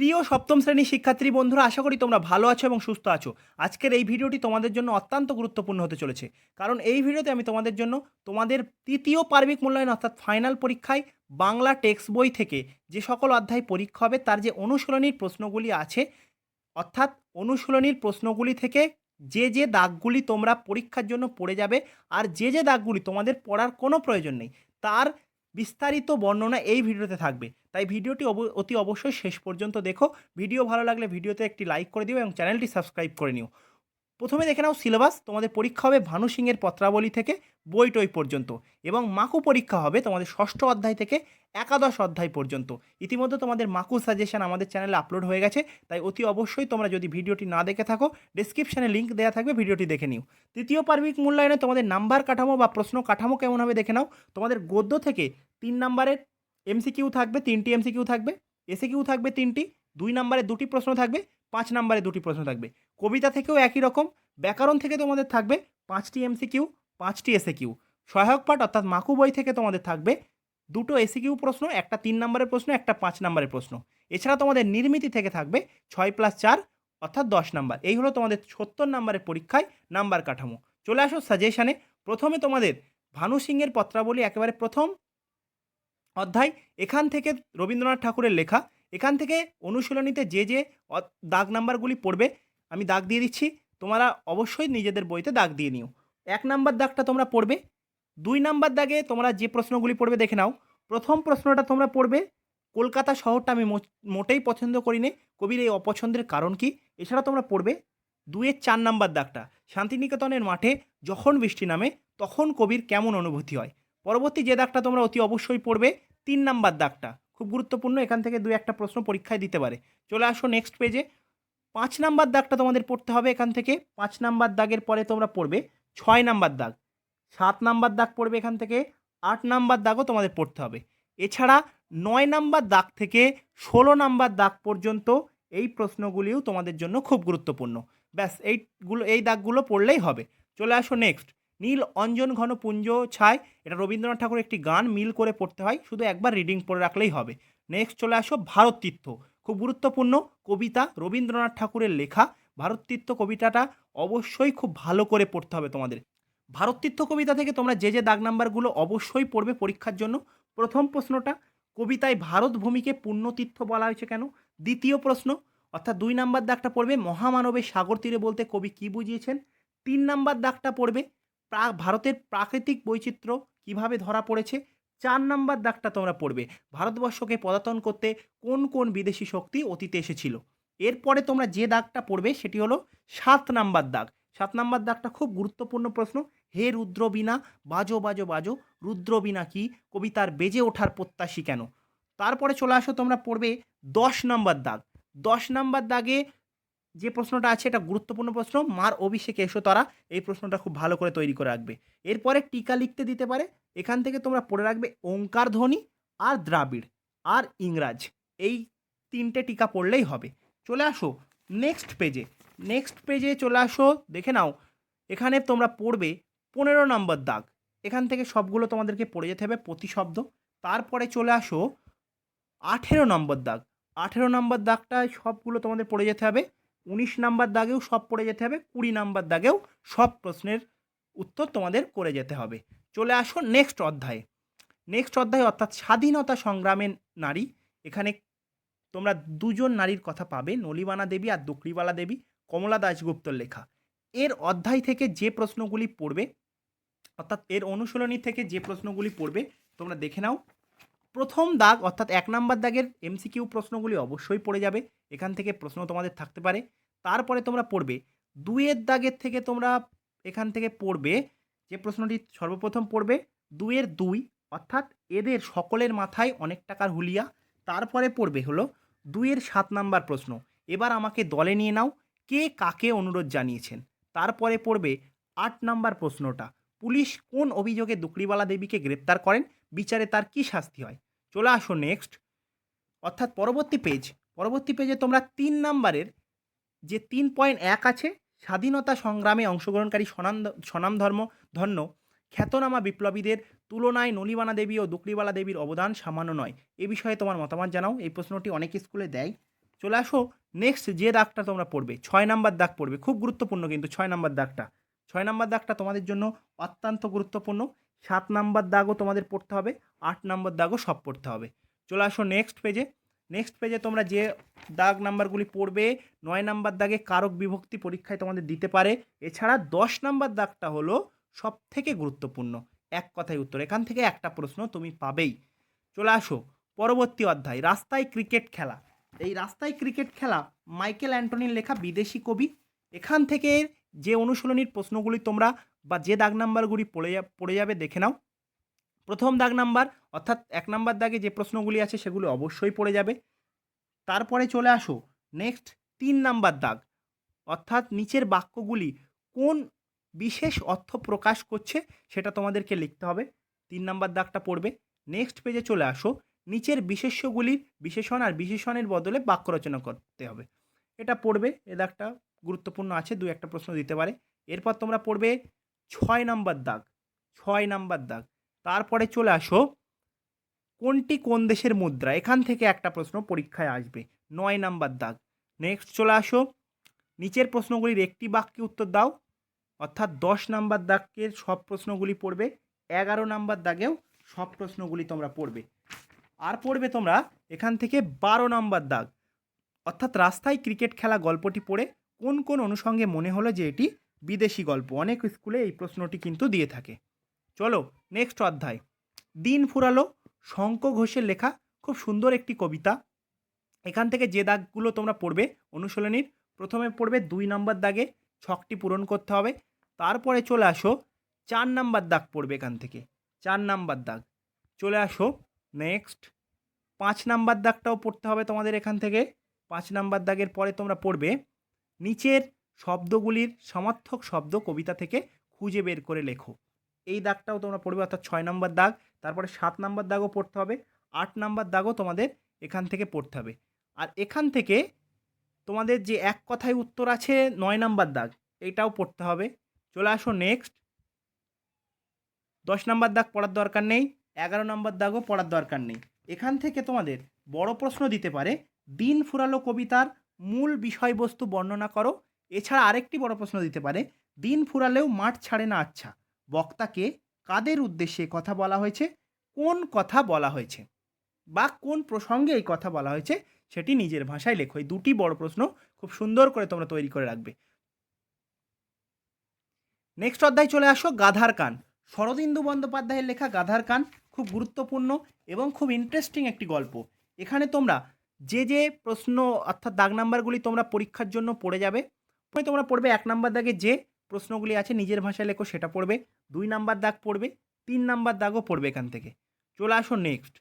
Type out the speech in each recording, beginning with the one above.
প্রিয় সপ্তম শ্রেণির শিক্ষার্থী বন্ধুরা, আশা করি তোমরা ভালো আছো এবং সুস্থ আছো। আজকের এই ভিডিওটি তোমাদের জন্য অত্যন্ত গুরুত্বপূর্ণ হতে চলেছে। কারণ এই ভিডিওতে আমি তোমাদের জন্য তোমাদের তৃতীয় পার্বিক মূল্যায়ন, অর্থাৎ ফাইনাল পরীক্ষায় বাংলা টেক্সট বই থেকে যে সকল অধ্যায় পরীক্ষা হবে, তার যে অনুশীলনীর প্রশ্নগুলি আছে, অর্থাৎ অনুশীলনীর প্রশ্নগুলি থেকে যে যে দাগগুলি তোমরা পরীক্ষার জন্য পড়ে যাবে, আর যে যে দাগগুলি তোমাদের পড়ার কোনো প্রয়োজন নেই, তার বিস্তারিত বর্ণনা এই ভিডিওতে থাকবে। তাই ভিডিওটি অতি অবশ্যই শেষ পর্যন্ত দেখো। ভিডিও ভালো লাগলে ভিডিওতে একটি লাইক করে দিও এবং চ্যানেলটি সাবস্ক্রাইব করে নিও। প্রথমে দেখে নাও সিলেবাস, তোমাদের পরীক্ষা হবে ভানু সিংয়ের পত্রাবলী থেকে, বই টই পর্যন্ত এবং মাকু পরীক্ষা হবে তোমাদের ষষ্ঠ অধ্যায় থেকে একাদশ অধ্যায় পর্যন্ত। ইতিমধ্যে তোমাদের মাকু সাজেশন আমাদের চ্যানেলে আপলোড হয়ে গেছে, তাই অতি অবশ্যই তোমরা যদি ভিডিওটি না দেখে থাকো ডিসক্রিপশানে লিঙ্ক দেওয়া থাকবে, ভিডিওটি দেখে নিও। তৃতীয় পার্বিক মূল্যায়নে তোমাদের নাম্বার কাঠামো বা প্রশ্ন কাঠামো কেমন হবে দেখে নাও। তোমাদের গদ্য থেকে তিন নাম্বারের এমসিকিউ থাকবে, তিনটি এমসিকিউ থাকবে এসে কিউ থাকবে তিনটি, দুই নাম্বারে দুটি প্রশ্ন থাকবে পাঁচ নাম্বারে দুটি প্রশ্ন থাকবে। কবিতা থেকেও একই রকম, ব্যাকরণ থেকে তোমাদের থাকবে পাঁচটি এমসিকিউ পাঁচটি এসে কিউ সহায়ক পাঠ অর্থাৎ মাকু বই থেকে তোমাদের থাকবে দুটো এসে কিউ প্রশ্ন, একটা তিন নম্বরের প্রশ্ন, একটা পাঁচ নম্বরের প্রশ্ন। এছাড়া তোমাদের নির্মিতি থেকে থাকবে ছয় প্লাস চার, অর্থাৎ দশ নাম্বার। এই হলো তোমাদের সত্তর নাম্বারের পরীক্ষায় নাম্বার কাঠামো। চলে আসো সাজেশানে প্রথমে তোমাদের ভানু সিংয়ের পত্রাবলী একেবারে প্রথম অধ্যায়। এখান থেকে রবীন্দ্রনাথ ঠাকুরের লেখা। এখান থেকে অনুশীলনীতে যে যে দাগ নাম্বারগুলি পড়বে, আমি দাগ দিয়ে দিচ্ছি। তোমরা অবশ্যই নিজেদের বইতে দাগ দিয়ে নিও। এক নাম্বার দাগটা তোমরা পড়বে। দুই নাম্বার দাগে তোমরা যে প্রশ্নগুলি পড়বে, দেখে নাও। প্রথম প্রশ্নটা তোমরা পড়বে, কলকাতা শহরটা আমি মোটেই পছন্দ করি নে কবির এই অপছন্দের কারণ কি? এছাড়া তোমরা পড়বে দুয়ের চার নাম্বার দাগটা, শান্তিনিকেতনের মাঠে যখন বৃষ্টি নামে, তখন কবির কেমন অনুভূতি হয়? পরবর্তী যে দাগটা তোমরা অতি অবশ্যই পড়বে, তিন নাম্বার দাগটা খুব গুরুত্বপূর্ণ, এখান থেকে দু একটা প্রশ্ন পরীক্ষায় দিতে পারে। চলে আসো নেক্সট পেজে পাঁচ নাম্বার দাগটা তোমাদের পড়তে হবে এখান থেকে। পাঁচ নাম্বার দাগের পরে তোমরা পড়বে ছয় নাম্বার দাগ। সাত নাম্বার দাগ পড়বে এখান থেকে। আট নাম্বার দাগও তোমাদের পড়তে হবে। এছাড়া নয় নাম্বার দাগ থেকে ষোলো নাম্বার দাগ পর্যন্ত এই প্রশ্নগুলিও তোমাদের জন্য খুব গুরুত্বপূর্ণ। ব্যাস, এইগুলো, এই দাগগুলো পড়লেই হবে। চলে আসো নেক্সট নীল অঞ্জন ঘন পুঞ্জ ছায় এটা রবীন্দ্রনাথ ঠাকুরের একটি গান, মিল করে পড়তে হয়। শুধু একবার রিডিং পড়ে রাখলেই হবে। নেক্সট চলে আসো ভারত তীর্থ খুব গুরুত্বপূর্ণ কবিতা রবীন্দ্রনাথ ঠাকুরের লেখা। ভারত তীর্থ কবিতাটা অবশ্যই খুব ভালো করে পড়তে হবে তোমাদের। ভারত তীর্থ কবিতা থেকে তোমরা যে যে দাগ নাম্বারগুলো অবশ্যই পড়বে পরীক্ষার জন্য। প্রথম প্রশ্নটা, কবিতায় ভারত ভূমিকে পুণ্যতীর্থ বলা হয়েছে কেন? দ্বিতীয় প্রশ্ন, অর্থাৎ দুই নাম্বার দাগটা পড়বে মহামানবের সাগর তীরে বলতে কবি কী বুঝিয়েছেন? তিন নাম্বার দাগটা পড়বে ভারতের প্রাকৃতিক বৈচিত্র্য কীভাবে ধরা পড়েছে? চার নাম্বার দাগটা তোমরা পড়বে। ভারতবর্ষকে পদাতন করতে কোন কোন বিদেশি শক্তি অতীতে এসেছিল? এরপরে তোমরা যে দাগটা পড়বে সেটি হলো সাত নাম্বার দাগ। সাত নাম্বার দাগটা খুব গুরুত্বপূর্ণ প্রশ্ন। হে রুদ্রবীণা, বাজো বাজো বাজো, রুদ্রবীণা কি? কবিতার বেজে ওঠার প্রত্যাশী কেন? তারপরে চলে আসো, তোমরা পড়বে দশ নাম্বার দাগ। দশ নাম্বার দাগে যে প্রশ্নটা আছে, এটা গুরুত্বপূর্ণ প্রশ্ন। মার অভিষেকে এসো তারা এই প্রশ্নটা খুব ভালো করে তৈরি করে রাখবে। এরপরে টিকা লিখতে দিতে পারে। এখান থেকে তোমরা পড়ে রাখবে ওঙ্কার ধ্বনি আর দ্রাবিড় আর ইংরাজ। এই তিনটে টিকা পড়লেই হবে। চলে আসো নেক্সট পেজে নেক্সট পেজে চলে আসো, দেখে নাও। এখানে তোমরা পড়বে পনেরো নম্বর দাগ। এখান থেকে সবগুলো তোমাদেরকে পড়ে যেতে হবে প্রতি শব্দ তারপরে চলে আসো আঠেরো নম্বর দাগ। আঠেরো নম্বর দাগটায় সবগুলো তোমাদের পড়ে যেতে হবে। উনিশ নাম্বার দাগেও সব পড়ে যেতে হবে, কুড়ি নাম্বার দাগেও সব প্রশ্নের উত্তর তোমাদের করে যেতে হবে। চলে আসো নেক্সট অধ্যায়ে। নেক্সট অধ্যায় অর্থাৎ স্বাধীনতা সংগ্রামের নারী, এখানে তোমরা দুজন নারীর কথা পাবে, নলিবানা দেবী আর দুকরিবালা দেবী, কমলা দাশগুপ্তর লেখা। এর অধ্যায় থেকে যে প্রশ্নগুলি পড়বে, অর্থাৎ এর অনুশীলনী থেকে যে প্রশ্নগুলি পড়বে, তোমরা দেখে নাও। প্রথম দাগ, অর্থাৎ এক নাম্বার দাগের এমসিকিউ প্রশ্নগুলি অবশ্যই পড়ে যাবে। এখান থেকে প্রশ্ন তোমাদের থাকতে পারে। তারপরে তোমরা পড়বে। দুইয়ের দাগের থেকে তোমরা এখান থেকে পড়বে যে প্রশ্নটি সর্বপ্রথম পড়বে, দুইয়ের দুই, অর্থাৎ এদের সকলের মাথায় অনেক টাকার হুলিয়া। তারপরে পড়বে হলো দুইয়ের সাত নাম্বার প্রশ্ন। এবার আমাকে দলে নিয়ে নাও, কে কাকে অনুরোধ জানিয়েছেন? তারপরে পড়বে আট নাম্বার প্রশ্নটা। পুলিশ কোন অভিযোগে দুকরিবালা দেবীকে গ্রেপ্তার করেন? বিচারে তার কী শাস্তি হয়? চলে আসো নেক্সট অর্থাৎ পরবর্তী পেজ পরবর্তী পেজে তোমরা তিন নাম্বারের যে তিন পয়েন্ট এক আছে, স্বাধীনতা সংগ্রামে অংশগ্রহণকারী সনাম সনাম ধর্ম, ধন্য, খ্যাতনামা বিপ্লবীদের তুলনায় নলিবানা দেবী ও দুকরিবালা দেবীর অবদান সামান্য নয়। এ বিষয়ে তোমার মতামত জানাও, এই প্রশ্নটি অনেক স্কুলে দেয়। চলে আসো নেক্সট যে দাগটা তোমরা পড়বে, ছয় নাম্বার দাগ পড়বে, খুব গুরুত্বপূর্ণ কিন্তু ছয় নাম্বার দাগটা। ছয় নাম্বার দাগটা তোমাদের জন্য অত্যন্ত গুরুত্বপূর্ণ। সাত নাম্বার দাগও তোমাদের পড়তে হবে, আট নাম্বার দাগও সব পড়তে হবে। চলে আসো নেক্সট পেজে নেক্সট পেজে তোমরা যে দাগ নাম্বারগুলি পড়বে, নয় নাম্বার দাগে কারক বিভক্তি পরীক্ষায় তোমাদের দিতে পারে। এছাড়া দশ নাম্বার দাগটা হলো সব থেকে গুরুত্বপূর্ণ। এক কথায় উত্তর, এখান থেকে একটা প্রশ্ন তুমি পাবেই। চলে আসো, পরবর্তী অধ্যায়, রাস্তায় ক্রিকেট খেলা। এই রাস্তায় ক্রিকেট খেলা মাইকেল অ্যান্টনির লেখা বিদেশি কবি। এখান থেকে যে অনুশীলনীর প্রশ্নগুলি তোমরা বা যে দাগ নাম্বারগুলি পড়ে পড়ে যাবে দেখে নাও। প্রথম দাগ নাম্বার, অর্থাৎ এক নাম্বার দাগে যে প্রশ্নগুলি আছে সেগুলো অবশ্যই পড়ে যাবে। তারপরে চলে আসো নেক্সট তিন নাম্বার দাগ, অর্থাৎ নিচের বাক্যগুলি কোন বিশেষ অর্থ প্রকাশ করছে সেটা তোমাদেরকে লিখতে হবে। তিন নাম্বার দাগটা পড়বে। নেক্সট পেজে চলে আসো, নিচের বিশেষ্যগুলির বিশেষণ আর বিশেষণের বদলে বাক্য রচনা করতে হবে। এটা পড়বে, এ দাগটা গুরুত্বপূর্ণ আছে, দু একটা প্রশ্ন দিতে পারে। এরপর তোমরা পড়বে ছয় নাম্বার দাগ, ছয় নাম্বার দাগ। তারপরে চলে আসো, কোনটি কোন দেশের মুদ্রা? এখান থেকে একটা প্রশ্ন পরীক্ষায় আসবে, নয় নাম্বার দাগ। নেক্সট চলে আসো, নিচের প্রশ্নগুলির একটি বাক্যে উত্তর দাও, অর্থাৎ দশ নাম্বার দাগের সব প্রশ্নগুলি পড়বে, এগারো নাম্বার দাগেও সব প্রশ্নগুলি তোমরা পড়বে। আর পড়বে তোমরা এখান থেকে বারো নাম্বার দাগ। অর্থাৎ রাস্তায় ক্রিকেট খেলা গল্পটি পড়ে, কোন কোন অনুষঙ্গে মনে হলো যে এটি বিদেশি গল্প। অনেক স্কুলে এই প্রশ্নটি কিন্তু দিয়ে থাকে। চলো নেক্সট অধ্যায়। দিন ফুরালো, শঙ্খ ঘোষের লেখা, খুব সুন্দর একটি কবিতা। এখান থেকে যে দাগগুলো তোমরা পড়বে, অনুশীলনীর, প্রথমে পড়বে দুই নম্বর দাগে, ছকটি পূরণ করতে হবে। তারপরে চলে আসো, চার নাম্বার দাগ পড়বে এখান থেকে। চার নাম্বার দাগ। চলে আসো নেক্সট পাঁচ নাম্বার দাগটাও পড়তে হবে তোমাদের এখান থেকে। পাঁচ নাম্বার দাগের পরে তোমরা পড়বে, নিচের শব্দগুলির সমার্থক শব্দ কবিতা থেকে খুঁজে বের করে লেখো। এই দাগটাও তোমরা পড়বে, অর্থাৎ ছয় নম্বর দাগ, তারপরে সাত নম্বর দাগও পড়তে হবে, আট নাম্বার দাগও তোমাদের এখান থেকে পড়তে হবে। আর এখান থেকে তোমাদের যে এক কথায় উত্তর আছে, নয় নাম্বার দাগ এইটাও পড়তে হবে। চলে আসো নেক্সট দশ নাম্বার দাগ পড়ার দরকার নেই, এগারো নাম্বার দাগও পড়ার দরকার নেই। এখান থেকে তোমাদের বড় প্রশ্ন দিতে পারে, দিন ফুরালো কবিতার মূল বিষয়বস্তু বর্ণনা করো এছাড়া আরেকটি বড় প্রশ্ন দিতে পারে, দিন ফুরালেও মাঠ ছাড়ে না আচ্ছা। বক্তাকে কাদের উদ্দেশ্যে কথা বলা হয়েছে, কোন কথা বলা হয়েছে বা কোন প্রসঙ্গে এই কথা বলা হয়েছে সেটি নিজের ভাষায় লেখো। এই দুটি বড় প্রশ্ন খুব সুন্দর করে তোমরা তৈরি করে রাখবে। নেক্সট অধ্যায় চলে আসো, গাধার কান। শরদিন্দু বন্দ্যোপাধ্যায়ের লেখা গাধার কান খুব গুরুত্বপূর্ণ এবং খুব ইন্টারেস্টিং একটি গল্প। এখানে তোমরা যে যে প্রশ্ন অর্থাৎ দাগ নাম্বারগুলি তোমরা পরীক্ষার জন্য পড়ে যাবে প্রথমে তোমরা পড়বে এক নাম্বার দাগে যে প্রশ্নগুলি আছে নিজের ভাষায় লেখো সেটা পড়বে, দুই নাম্বার দাগ পড়বে, তিন নাম্বার দাগও পড়বে এখান থেকে। চলে আসো নেক্সট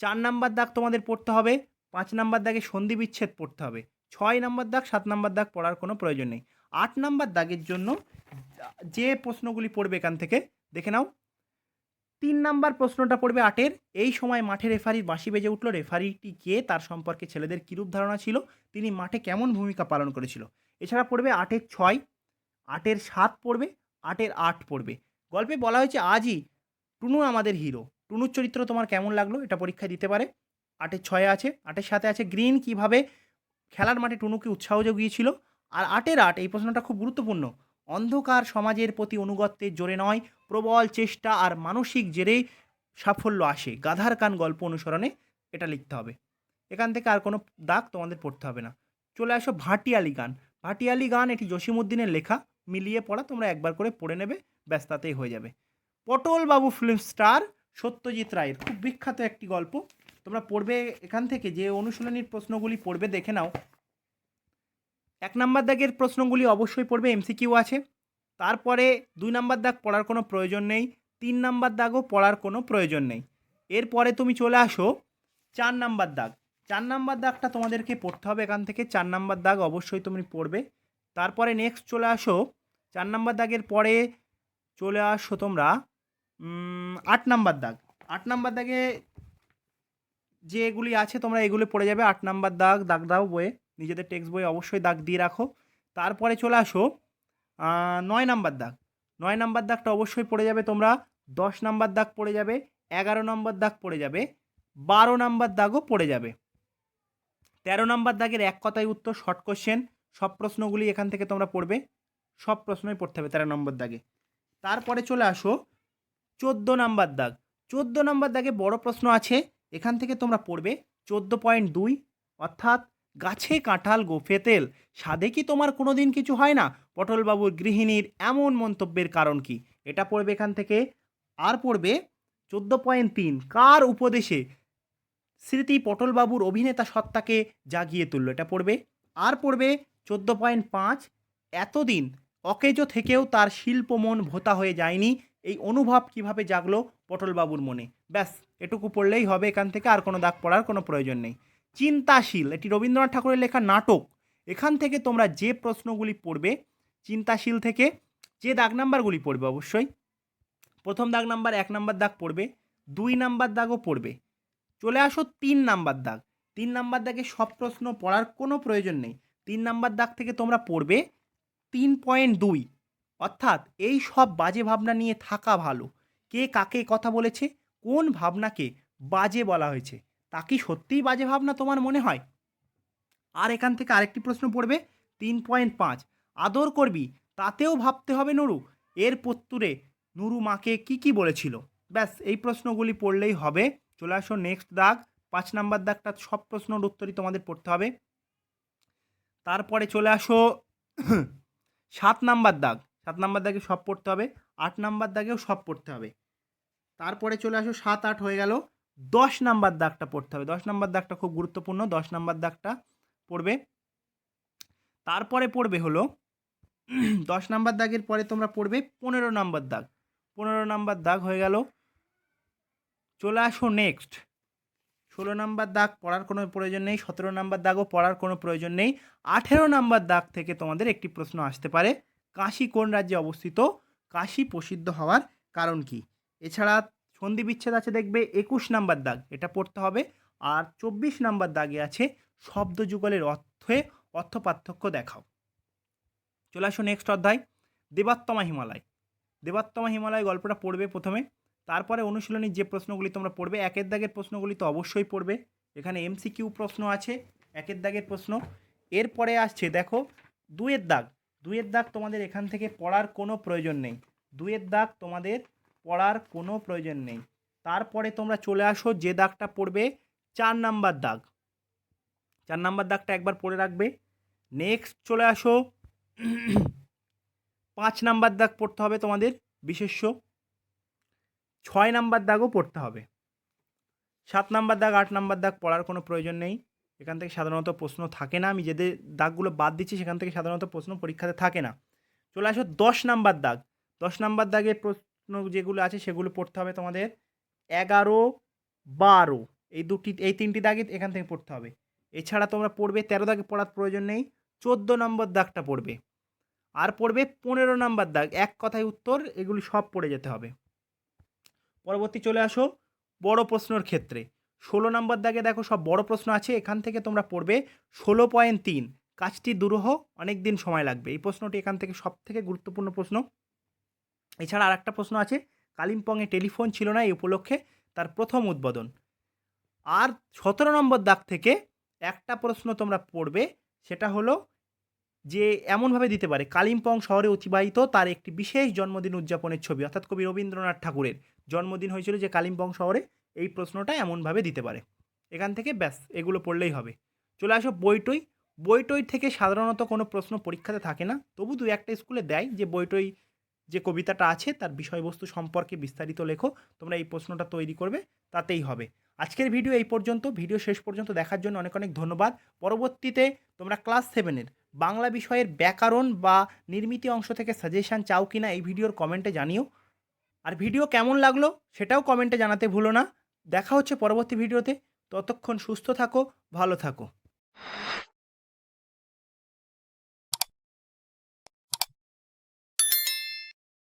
চার নাম্বার দাগ তোমাদের পড়তে হবে, পাঁচ নাম্বার দাগে সন্ধি বিচ্ছেদ পড়তে হবে, ছয় নাম্বার দাগ, সাত নাম্বার দাগ পড়ার কোনো প্রয়োজন নেই। আট নাম্বার দাগের জন্য যে প্রশ্নগুলি পড়বে এখান থেকে, দেখে নাও। তিন নাম্বার প্রশ্নটা পড়বে আটের, এই সময় মাঠে রেফারির বাঁশি বেজে উঠল রেফারিটি কে, তার সম্পর্কে ছেলেদের কিরূপ ধারণা ছিল, তিনি মাঠে কেমন ভূমিকা পালন করেছিল? এছাড়া পড়বে আটের ছয়, আটের সাত পড়বে, আটের আট পড়বে। গল্পে বলা হয়েছে আজই টুনু আমাদের হিরো। টুনুর চরিত্র তোমার কেমন লাগল এটা পরীক্ষায় দিতে পারে। আটের ছয়ে আছে, আটের সাথে আছে গ্রিন কীভাবে খেলার মাঠে টুনুকে উৎসাহ জুগিয়েছিল। আর আটের আট, এই প্রশ্নটা খুব গুরুত্বপূর্ণ। অন্ধকার সমাজের প্রতি অনুগত্যের জোরে নয়, প্রবল চেষ্টা আর মানসিক জেরে সাফল্য আসে। গাধার কান গল্প অনুসরণে এটা লিখতে হবে। এখান থেকে আর কোনো দাগ তোমাদের পড়তে হবে না। চলে আসো ভাটিয়ালি গান। ভাটিয়ালি গান, এটি জসিমুদ্দিনের লেখা। মিলিয়ে পড়া, তোমরা একবার করে পড়ে নেবে, ব্যাস তাতেই হয়ে যাবে। পটল বাবু ফিল্ম স্টার সত্যজিৎ রায়ের, খুব বিখ্যাত একটি গল্প। তোমরা পড়বে এখান থেকে, যে অনুশীলনীর প্রশ্নগুলি পড়বে, দেখে নাও। এক নাম্বার দাগের প্রশ্নগুলি অবশ্যই পড়বে, এমসিকিউ আছে। তারপরে দুই নাম্বার দাগ পড়ার কোনো প্রয়োজন নেই, তিন নাম্বার দাগও পড়ার কোনো প্রয়োজন নেই। এরপরে তুমি চলে আসো চার নাম্বার দাগ। চার নাম্বার দাগটা তোমাদেরকে পড়তে হবে এখান থেকে। চার নাম্বার দাগ অবশ্যই তুমি পড়বে। তারপরে নেক্সট চলে আসো। চার নাম্বার দাগের পরে চলে আসো তোমরা আট নাম্বার দাগ। আট নাম্বার দাগে যেগুলি আছে তোমরা এগুলো পড়ে যাবে। আট নাম্বার দাগ দাগ দাও বইয়ে। নিজেদের টেক্সট বইয়ে অবশ্যই দাগ দিয়ে রাখো। তারপরে চলে আসো নয় নাম্বার দাগ। নয় নাম্বার দাগটা অবশ্যই পড়ে যাবে তোমরা। দশ নাম্বার দাগ পড়ে যাবে। এগারো নাম্বার দাগ পড়ে যাবে। বারো নাম্বার দাগও পড়ে যাবে। তেরো নম্বর দাগের এক কথায় উত্তর শর্ট কোশ্চেন সব প্রশ্নগুলি এখান থেকে তোমরা পড়বে। সব প্রশ্নই পড়তে হবে তেরো নম্বর দাগে। তারপরে চলে আসো, চোদ্দ নাম্বার দাগ। চোদ্দ নাম্বার দাগে বড় প্রশ্ন আছে, এখান থেকে তোমরা পড়বে। চোদ্দ পয়েন্ট দুই, অর্থাৎ গাছে কাঁঠাল গোফে তেল। স্বাদে কি তোমার কোনো দিন কিছু হয় না? পটলবাবুর গৃহিণীর এমন মন্তব্যের কারণ কি? এটা পড়বে এখান থেকে। আর পড়বে, চোদ্দ পয়েন্ট তিন, কার উপদেশে স্মৃতি পটলবাবুর অভিনেতা সত্তাকে জাগিয়ে তুললো। এটা পড়বে? আর পড়বে চোদ্দ পয়েন্ট পাঁচ। এতদিন অকেজো থেকেও তার শিল্প মন ভোতা হয়ে যায়নি। এই অনুভব কীভাবে জাগলো পটলবাবুর মনে? ব্যাস, এটুকু পড়লেই হবে এখান থেকে, আর কোনো দাগ পড়ার কোনো প্রয়োজন নেই। চিন্তাশীল, এটি রবীন্দ্রনাথ ঠাকুরের লেখা নাটক। এখান থেকে তোমরা যে প্রশ্নগুলি পড়বে, চিন্তাশীল থেকে যে দাগ নাম্বারগুলি পড়বে অবশ্যই। প্রথম দাগ নাম্বার এক নাম্বার দাগ পড়বে, দুই নাম্বার দাগও পড়বে। চলে আসো তিন নাম্বার দাগ। তিন নাম্বার দাগে সব প্রশ্ন পড়ার কোনো প্রয়োজন নেই। তিন নাম্বার দাগ থেকে তোমরা পড়বে তিন পয়েন্ট দুই। অর্থাৎ এই সব বাজে ভাবনা নিয়ে থাকা ভালো। কে কাকে কথা বলেছে, কোন ভাবনাকে বাজে বলা হয়েছে, তা কি সত্যিই বাজে ভাবনা তোমার মনে হয়? আর এখান থেকে আরেকটি প্রশ্ন পড়বে, তিন পয়েন্ট পাঁচ। আদর করবি, তাতেও ভাবতে হবে নুরু। এর পত্তুরে নুরু মাকে কি কি বলেছিল? ব্যাস, এই প্রশ্নগুলি পড়লেই হবে। চলে আসো নেক্সট দাগ। পাঁচ নাম্বার দাগটা, সব প্রশ্নের উত্তরই তোমাদের পড়তে হবে। তারপরে চলে আসো, সাত নাম্বার দাগ। সাত নাম্বার দাগে সব পড়তে হবে, আট নাম্বার দাগেও সব পড়তে হবে। তারপরে চলে আসো, সাত, আট হয়ে গেল। দশ নাম্বার দাগটা পড়তে হবে। দশ নাম্বার দাগটা খুব গুরুত্বপূর্ণ, দশ নাম্বার দাগটা পড়বে। তারপরে পড়বে হলো, দশ নাম্বার দাগের পরে তোমরা পড়বে পনেরো নাম্বার দাগ। পনেরো নাম্বার দাগ হয়ে গেল। চলে আসো নেক্সট ষোলো নাম্বার দাগ পড়ার কোনো প্রয়োজন নেই, সতেরো নাম্বার দাগও পড়ার কোনো প্রয়োজন নেই। আঠেরো নাম্বার দাগ থেকে তোমাদের একটি প্রশ্ন আসতে পারে, কাশি কোন রাজ্যে অবস্থিত? কাশি প্রসিদ্ধ হওয়ার কারণ কি? এছাড়া সন্ধি বিচ্ছেদ আছে দেখবে, একুশ নাম্বার দাগ, এটা পড়তে হবে। আর চব্বিশ নাম্বার দাগে আছে, শব্দ যুগলের অর্থে অর্থ পার্থক্য দেখাও। চলে আসো নেক্সট অধ্যায় দেবাত্তমা হিমালয়। দেবাত্তমা হিমালয় গল্পটা পড়বে প্রথমে। তারপরে অনুশীলনীর যে প্রশ্নগুলি তোমরা পড়বে, একের দাগের প্রশ্নগুলি তো অবশ্যই পড়বে। এখানে এমসিকিউ প্রশ্ন আছে, একের দাগের প্রশ্ন। এরপরে আসছে, দেখো দুয়ের দাগ। দুয়ের দাগ তোমাদের এখান থেকে পড়ার কোনো প্রয়োজন নেই। দুয়ের দাগ তোমাদের পড়ার কোনো প্রয়োজন নেই। তারপরে তোমরা চলে আসো, যে দাগটা পড়বে, চার নাম্বার দাগ। চার নাম্বার দাগটা একবার পড়ে রাখবে। নেক্সট চলে আসো। পাঁচ নাম্বার দাগ পড়তে হবে তোমাদের বিশেষ্য। ছয় নাম্বার দাগও পড়তে হবে। সাত নাম্বার দাগ, আট নাম্বার দাগ পড়ার কোনো প্রয়োজন নেই। এখান থেকে সাধারণত প্রশ্ন থাকে না। আমি যেদের দাগগুলো বাদ দিচ্ছি, সেখান থেকে সাধারণত প্রশ্ন পরীক্ষাতে থাকে না। চলে আসো দশ নাম্বার দাগ। দশ নাম্বার দাগের প্রশ্ন যেগুলো আছে, সেগুলো পড়তে হবে তোমাদের এগারো, বারো। এই দুটি, এই তিনটি দাগে এখান থেকে পড়তে হবে। এছাড়া তোমরা পড়বে, তেরো দাগে পড়ার প্রয়োজন নেই, চোদ্দ নম্বর দাগটা পড়বে। আর পড়বে পনেরো নাম্বার দাগ। এক কথায় উত্তর, এগুলি সব পড়ে যেতে হবে। পরবর্তী চলে আসো, বড় প্রশ্নর ক্ষেত্রে। ষোলো নম্বর দাগে দেখো সব বড় প্রশ্ন আছে, এখান থেকে তোমরা পড়বে ষোলো পয়েন্ট তিন। কাজটি দুরূহ অনেক দিন সময় লাগবে। এই প্রশ্নটি এখান থেকে সব থেকে গুরুত্বপূর্ণ প্রশ্ন। এছাড়া আর একটা প্রশ্ন আছে, কালিম্পংয়ে টেলিফোন ছিল না এই উপলক্ষে, তার প্রথম উদ্বোধন। আর সতেরো নম্বর দাগ থেকে একটা প্রশ্ন তোমরা পড়বে, সেটা হলো যে এমনভাবে দিতে পারে, কালিম্পং শহরে অতিবাহিত তার একটি বিশেষ জন্মদিন উদযাপনের ছবি, অর্থাৎ কবি রবীন্দ্রনাথ ঠাকুরের জন্মদিন হয়েছিল যে কালিম্পং শহরে, এই প্রশ্নটা এমনভাবে দিতে পারে। এখান থেকে ব্যাস, এগুলো পড়লেই হবে। চলে আসো বইটই বইটই থেকে সাধারণত কোনো প্রশ্ন পরীক্ষাতে থাকে না। তবু দু একটা স্কুলে দেয় যে বইটই যে কবিতাটা আছে, তার বিষয়বস্তু সম্পর্কে বিস্তারিত লেখো, তোমরা এই প্রশ্নটা তৈরি করবে, তাতেই হবে। আজকের ভিডিও এই পর্যন্ত। ভিডিও শেষ পর্যন্ত দেখার জন্য অনেক অনেক ধন্যবাদ। পরবর্তীতে তোমরা ক্লাস সেভেনের বাংলা বিষয়ের ব্যাকরণ বা নির্মিতি অংশ থেকে সাজেশান চাও কি না এই ভিডিওর কমেন্টে জানিও। আর ভিডিও কেমন লাগল সেটাও কমেন্টে জানাতে ভুলো না। দেখা হচ্ছে পরবর্তী ভিডিওতে। ততক্ষণ সুস্থ থাকো, ভালো থাকো।